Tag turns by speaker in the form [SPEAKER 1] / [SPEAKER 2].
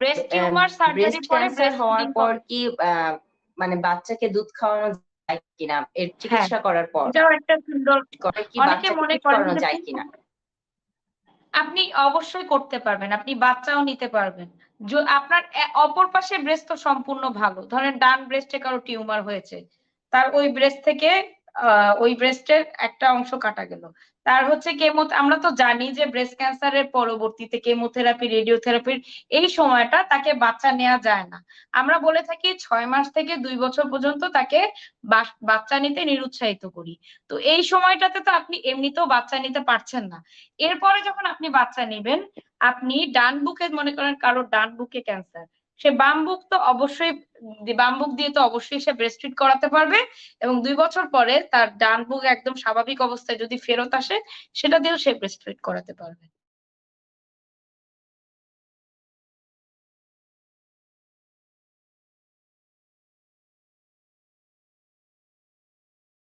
[SPEAKER 1] Breast tumour surgery পরে
[SPEAKER 2] হওয়ার পর কি মানে বাচ্চাকে দুধ খাওয়ানো যায় কিনা এর চিকিৎসা করার পর?
[SPEAKER 1] এটাও একটা সুন্দর
[SPEAKER 2] করে কি
[SPEAKER 1] হ্যাঁ। অনেকে মনে করেন
[SPEAKER 2] যায় কিনা?
[SPEAKER 1] আপনি অবশ্যই করতে পারবেন আপনি বাচ্চাও নিতে পারবেন। আপনার অপর পাশে ব্রেস্ট তো সম্পূর্ণ ভালো। ধরেন ডান ব্রেস্টে কারও টিউমার হয়েছে তার ওই ব্রেস্ট থেকে ওই ব্রেস্টের একটা অংশ কাটা গেল। তার হচ্ছে কেমো আমরা তো জানি যে ব্রেস্ট ক্যান্সারের পরবর্তীতে কেমোথেরাপি রেডিওথেরাপির এই সময়টা তাকে বাচ্চা নেওয়া যায় না। আমরা বলে থাকি ছয় মাস থেকে দুই বছর পর্যন্ত তাকে বাচ্চা নিতে নিরুৎসাহিত করি। তো এই সময়টাতে তো আপনি এমনিতেও বাচ্চা নিতে পারছেন না। এরপরে যখন আপনি বাচ্চা নেবেন, আপনি ডান বুকে মনে করেন কারও ডান বুকে ক্যান্সার সে বাম বুক তো অবশ্যই বাম বুক দিয়ে তো অবশ্যই সে ব্রেস্ট ফিট করাতে পারবে এবং দুই বছর পরে তার ডান বুক একদম স্বাভাবিক অবস্থায় যদি ফেরত আসে, সেটা দিয়েও সে ব্রেস্ট ফিট করাতে পারবে।